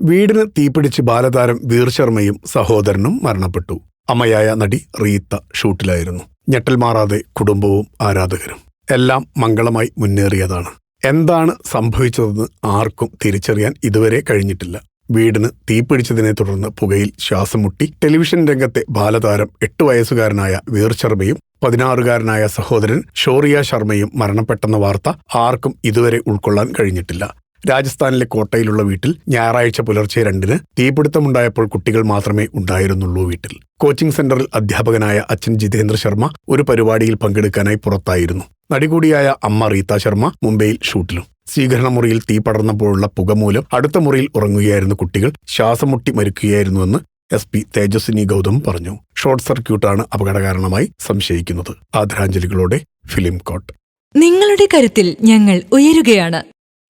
വീടിന് തീപിടിച്ച് ബാലതാരം വീർ ശർമ്മയും സഹോദരനും മരണപ്പെട്ടു. അമ്മയായ നടി റീത്ത ഷൂട്ടിലായിരുന്നു. ഞെട്ടൽ മാറാതെ കുടുംബവും ആരാധകരും. എല്ലാം മംഗളമായി മുന്നേറിയതാണ്. എന്താണ് സംഭവിച്ചതെന്ന് ആർക്കും തിരിച്ചറിയാൻ ഇതുവരെ കഴിഞ്ഞിട്ടില്ല. വീടിന് തീപിടിച്ചതിനെ തുടർന്ന് പുകയിൽ ശ്വാസം മുട്ടി ടെലിവിഷൻ രംഗത്തെ ബാലതാരം എട്ട് വയസ്സുകാരനായ വീർ ശർമ്മയും പതിനാറുകാരനായ സഹോദരൻ ഷോറിയ ശർമ്മയും മരണപ്പെട്ടെന്ന വാർത്ത ആർക്കും ഇതുവരെ ഉൾക്കൊള്ളാൻ കഴിഞ്ഞിട്ടില്ല. രാജസ്ഥാനിലെ കോട്ടയിലുള്ള വീട്ടിൽ ഞായറാഴ്ച പുലർച്ചെ രണ്ടിന് തീപിടുത്തമുണ്ടായപ്പോൾ കുട്ടികൾ മാത്രമേ ഉണ്ടായിരുന്നുള്ളൂ വീട്ടിൽ. കോച്ചിംഗ് സെന്ററിൽ അധ്യാപകനായ അച്ഛൻ ജിതേന്ദ്ര ശർമ്മ ഒരു പരിപാടിയിൽ പങ്കെടുക്കാനായി പുറത്തായിരുന്നു. നടികൂടിയായ അമ്മ റീത ശർമ്മ മുംബൈയിൽ ഷൂട്ടിലും. സ്വീകരണ മുറിയിൽ തീ പടർന്നപ്പോഴുള്ള പുക മൂലം അടുത്ത മുറിയിൽ ഉറങ്ങുകയായിരുന്ന കുട്ടികൾ ശ്വാസം മുട്ടി മരിക്കുകയായിരുന്നുവെന്ന് എസ് പി തേജസ്വിനി ഗൗതം പറഞ്ഞു. ഷോർട്ട് സർക്യൂട്ടാണ് അപകടകാരണമായി സംശയിക്കുന്നത്. ആദരാഞ്ജലികളോടെ ഫിലിം കോട്ട്. നിങ്ങളുടെ കരുത്തിൽ ഞങ്ങൾ ഉയരുകയാണ്.